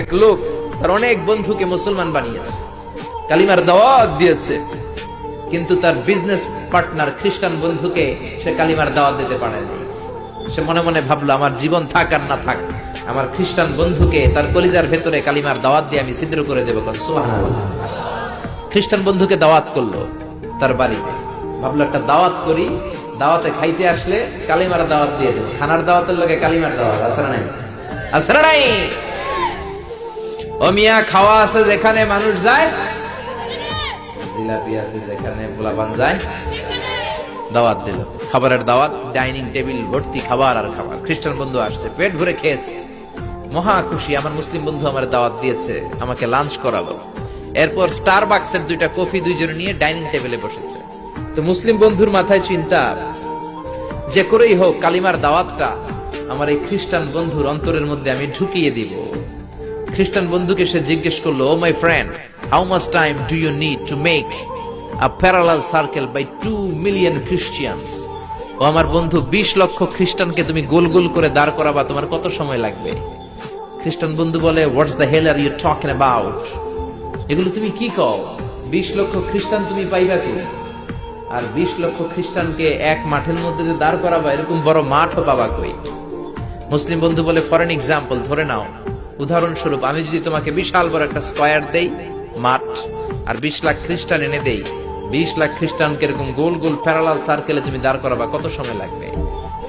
এক লোক তার অনেক বন্ধুকে মুসলমান বানিয়েছে, কালিমার দাওয়াত দিয়েছে, কিন্তু তার বিজনেস পার্টনার খ্রিস্টান বন্ধুকে সে কালিমার দাওয়াত দিতে পারে না। সে মনে মনে ভাবলো, আমার জীবন থাক আর না থাক, আমার খ্রিস্টান বন্ধুকে তার কলিজার ভেতরে কালিমার দাওয়াত দিয়ে আমি ছিদ্র করে দেবো খ্রিস্টান বন্ধুকে দাওয়াত করল তার বাড়িতে ভাবলো, একটা দাওয়াত করি, দাওয়াতে খাইতে আসলে কালিমার দাওয়াত দিয়ে দেবো, খানার দাওয়াতের লোকে কালিমার দাওয়াত আসলে নাই? আসলে নাই। ও মিয়া, খাওয়া আছে যেখানে মানুষ যায়? জিলাপি আছে যেখানে পোলাপান যায়। দাওয়াত দিল। খাবারের দাওয়াত, ডাইনিং টেবিল, ভর্তি খাবার আর খাবার। খ্রিস্টান বন্ধু আসছে, পেট ভরে খেয়েছে। মহা খুশি, আমার মুসলিম বন্ধু আমার দাওয়াত দিয়েছে, আমাকে লাঞ্চ করালো। এরপর স্টার বাক্সের দুইটা কফি দুইজনে নিয়ে ডাইনিং টেবিলে বসেছে। তো মুসলিম বন্ধুর মাথায় চিন্তা, যে করেই হোক, কালিমার দাওয়াতটা আমার এই খ্রিস্টান বন্ধুর অন্তরের মধ্যে আমি ঢুকিয়ে দিব। খ্রিস্টান বন্ধুকে সে জিজ্ঞেস করল ও my friend how much time do you need to make a parallel circle by two million Christians ও আমার বন্ধু, বিশ লক্ষ খ্রিস্টানকে তুমি গোল গোল করে দাঁড় করাবা, তোমার কত সময় লাগবে? খ্রিস্টান বন্ধু বলে what's the hell are you talking about এগুলো তুমি কি কও? বিশ লক্ষ খ্রিস্টান তুমি পাইবা কি আর বিশ লক্ষ খ্রিস্টানকে এক মাঠের মধ্যে যে দাঁড় করাবা, এরকম বড় মাঠও পাবা কই? মুসলিম বন্ধু বলে ফর এন এক্সাম্পল ধরে নাও উদাহরণস্বরূপ, আমি যদি তোমাকে বিশাল বড় একটা স্কয়ার দেই, মাঠ, আর বিশ লাখ খ্রিস্টান এনে দেই, বিশ লাখ খ্রিস্টানকে এরকম গোল গোল প্যারালাল সার্কেলে তুমি দাঁড় করাবা, কত সময় লাগবে?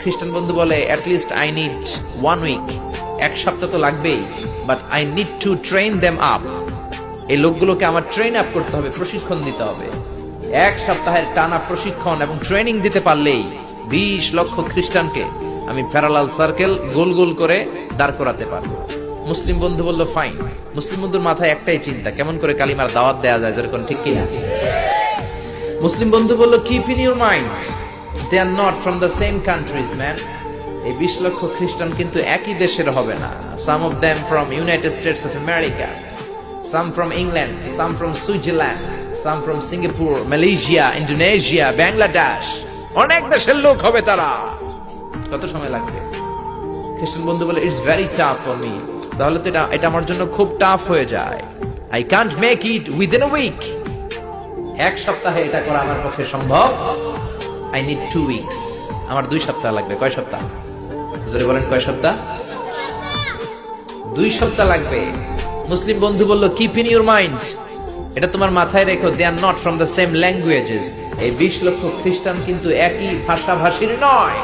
খ্রিস্টান বন্ধু বলে at least I need one week এক সপ্তাহ তো লাগবেই but I need to train them up এই লোকগুলোকে আমার ট্রেন আপ করতে হবে, প্রশিক্ষণ দিতে হবে। এক সপ্তাহের টানা প্রশিক্ষণ এবং ট্রেনিং দিতে পারলেই বিশ লক্ষ খ্রিস্টানকে আমি প্যারালাল সার্কেল গোল গোল করে দাঁড় করাতে পারব। মুসলিম বন্ধু বলল ফাইন মুসলিম বন্ধুর মাথায় একটাই চিন্তা, কেমন করে কালিমার দাওয়াত দেওয়া যায়, যেরকম ঠিক কিনা? মুসলিম বন্ধু বলল keep in your mind they are not from the same countries man এই বিশ লক্ষ খ্রিস্টান কিন্তু একই দেশের হবে না। Some of them from United States of America some from England some from Switzerland some from Singapore Malaysia Indonesia Bangladesh অনেক দেশের লোক হবে তারা। কত সময় লাগবে? খ্রিস্টান বন্ধু বলে it's very tough for me তাহলে তো এটা এটা আমার জন্য খুব টাফ হয়ে যায়। I can't make it within a week এক সপ্তাহে এটা করা আমার পক্ষে সম্ভব। আই নিড টু উইকস আমার দুই সপ্তাহ লাগবে। কয় সপ্তাহ? জোরে বলেন, কয় সপ্তাহ? দুই সপ্তাহ লাগবে। মুসলিম বন্ধু বলল কিপ ইন ইউর মাইন্ড এটা তোমার মাথায় রেখো they are not from the same languages এই বিশ লক্ষ খ্রিস্টান কিন্তু একই ভাষাভাষীর নয়।